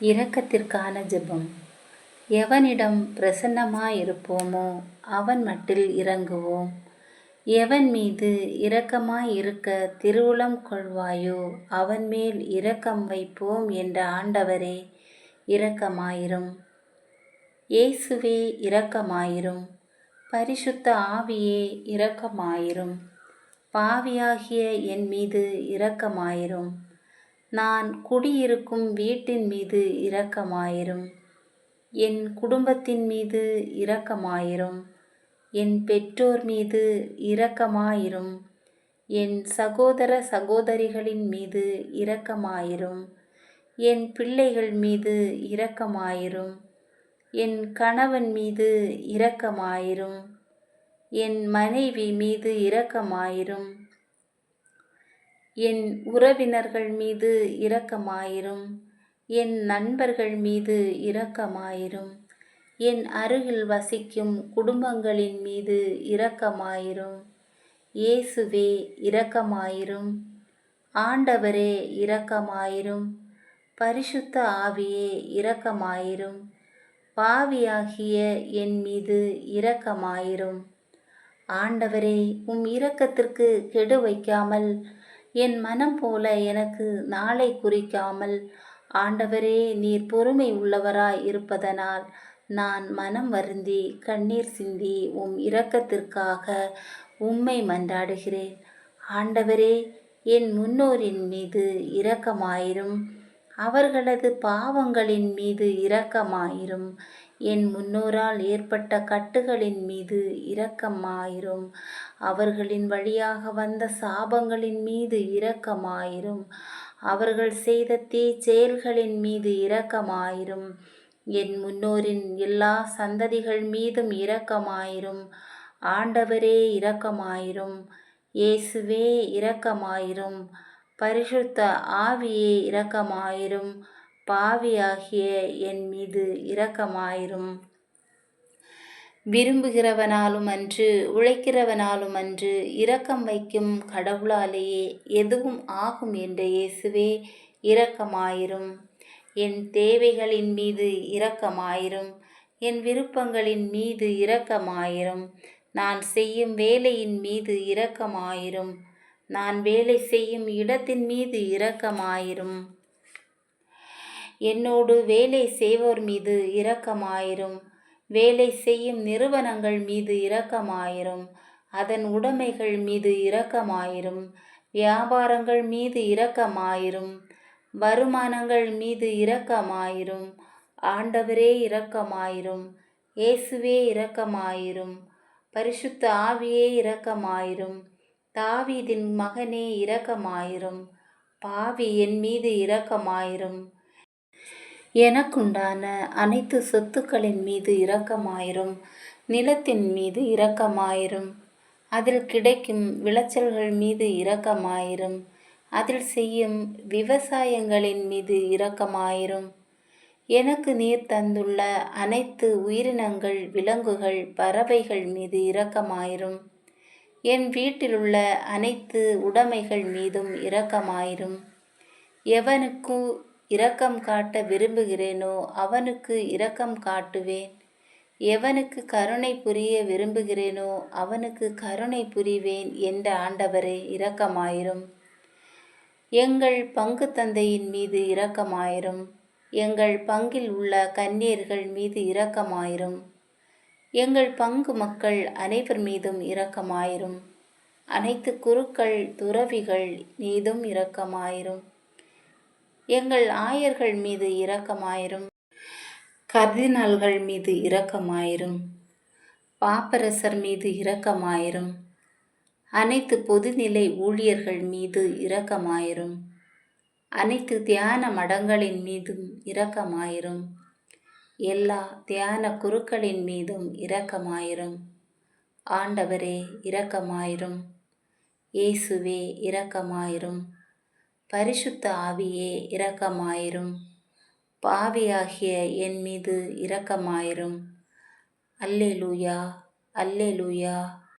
இரக்கத்திற்கான ஜெபம். எவனிடம் பிரசன்னமாயிருப்போமோ அவன் மட்டில் இறங்குவோம். எவன் மீது இரக்கமாயிருக்க திருவுளம் கொள்வாயோ அவன் மேல் இரக்கம் வைப்போம் என்ற ஆண்டவரே இரக்கமாயிரும். இயேசுவே இரக்கமாயிரும். பரிசுத்த ஆவியே இரக்கமாயிரும். பாவியாகிய என் மீது இரக்கமாயிரும். நான் குடியிருக்கும் வீட்டின் மீது இரக்கமாயிரும். என் குடும்பத்தின் மீது இரக்கமாயிரும். என் பெற்றோர் மீது இரக்கமாயிரும். என் சகோதர சகோதரிகளின் மீது இரக்கமாயிரும். என் பிள்ளைகள் மீது இரக்கமாயிரும். என் கணவன் மீது இரக்கமாயிரும். என் மனைவி மீது இரக்கமாயிரும். என் உறவினர்கள் மீது இரக்கமாயிரும். என் நண்பர்கள் மீது இரக்கமாயிரும். என் அருகில் வசிக்கும் குடும்பங்களின் மீது இரக்கமாயிரும். இயேசுவே இரக்கமாயிரும். ஆண்டவரே இரக்கமாயிரும். பரிசுத்த ஆவியே இரக்கமாயிரும். பாவியாகிய என் மீது இரக்கமாயிரும். ஆண்டவரே உம் இரக்கத்திற்கு கெடு வைக்காமல் என் மனம் போல எனக்கு நாளை குறிக்காமல். ஆண்டவரே நீர் பொறுமை உள்ளவராய் இருப்பதனால் நான் மனம் வருந்தி கண்ணீர் சிந்தி உம் இரக்கத்திற்காக உம்மை மன்றாடுகிறேன். ஆண்டவரே என் முன்னோரின் மீது இரக்கமாயிரும். அவர்களது பாவங்களின் மீது இரக்கமாயிரும். என் முன்னோரால் ஏற்பட்ட கட்டுகளின் மீது இரக்கமாயிரும். அவர்களின் வழியாக வந்த சாபங்களின் மீது இரக்கமாயிரும். அவர்கள் செய்த தீ செயல்களின் மீது இரக்கமாயிரும். என் முன்னோரின் எல்லா சந்ததிகள் மீதும் இரக்கமாயிரும். ஆண்டவரே இரக்கமாயிரும். இயேசுவே இரக்கமாயிரும். பரிசுத்த ஆவியே இரக்கமாயிரும். பாவியாகிய என் மீது இரக்கமாயிரும். விரும்புகிறவனாலும் அன்று உழைக்கிறவனாலும் அன்று இரக்கம் வைக்கும் கடவுளாலேயே எதுவும் ஆகும் என்ற இயேசுவே இரக்கமாயிரும். என் தேவைகளின் மீது இரக்கமாயிரும். என் விருப்பங்களின் மீது இரக்கமாயிரும். நான் செய்யும் வேலையின் மீது இரக்கமாயிரும். நான் வேலை செய்யும் இடத்தின் மீது இரக்கமாயிரும். என்னோடு வேலை செய்வோர் மீது இரக்கமாயிரும். வேலை செய்யும் நிறுவனங்கள் மீது இரக்கமாயிரும். அதன் உடைமைகள் மீது இரக்கமாயிரும். வியாபாரங்கள் மீது இரக்கமாயிரும். வருமானங்கள் மீது இரக்கமாயிரும். ஆண்டவரே இரக்கமாயிரும். இயேசுவே இரக்கமாயிரும். பரிசுத்த ஆவியே இரக்கமாயிரும். தாவீதின் மகனே இரக்கமாயிரும். பாவி என் மீது இரக்கமாயிரும். எனக்குண்டான அனைத்து சொத்துக்களின் மீது இரக்கமாயிரும். நிலத்தின் மீது இரக்கமாயிரும். அதில் கிடைக்கும் விளைச்சல்கள் மீது இரக்கமாயிரும். அதில் செய்யும் விவசாயங்களின் மீது இரக்கமாயிரும். எனக்கு நீர் தந்துள்ள அனைத்து உயிரினங்கள் விலங்குகள் பறவைகள் மீது இரக்கமாயிரும். என் வீட்டிலுள்ள அனைத்து உடைமைகள் மீதும் இரக்கமாயிரும். எவனுக்கு இரக்கம் காட்ட விரும்புகிறேனோ அவனுக்கு இரக்கம் காட்டுவேன். எவனுக்கு கருணை புரிய விரும்புகிறேனோ அவனுக்கு கருணை புரிவேன் என்ற ஆண்டவரே இரக்கமாயிரும். எங்கள் பங்கு தந்தையின் மீது இரக்கமாயிரும். எங்கள் பங்கில் உள்ள கன்னியர்கள் மீது இரக்கமாயிரும். எங்கள் பங்கு மக்கள் அனைவர் மீதும் இரக்கமாயிரும். அனைத்து குருக்கள் துறவிகள் மீதும் இரக்கமாயிரும். எங்கள் ஆயர்கள் மீது இரக்கமாயிரும். கர்தினால்கள் மீது இரக்கமாயிரும். பாப்பரசர் மீது இரக்கமாயிரும். அனைத்து பொதுநிலை ஊழியர்கள் மீது இரக்கமாயிரும். அனைத்து தியான மடங்களின் மீதும் இரக்கமாயிரும். எல்லா தியான குருக்களின் மீதும் இரக்கமாயிரும். ஆண்டவரே இரக்கமாயிரும். இயேசுவே இரக்கமாயிரும். பரிசுத்த ஆவியே இரக்கமாயிரும். பாவியாகிய என் மீது இரக்கமாயிரும். அல்லேலூயா அல்லேலூயா.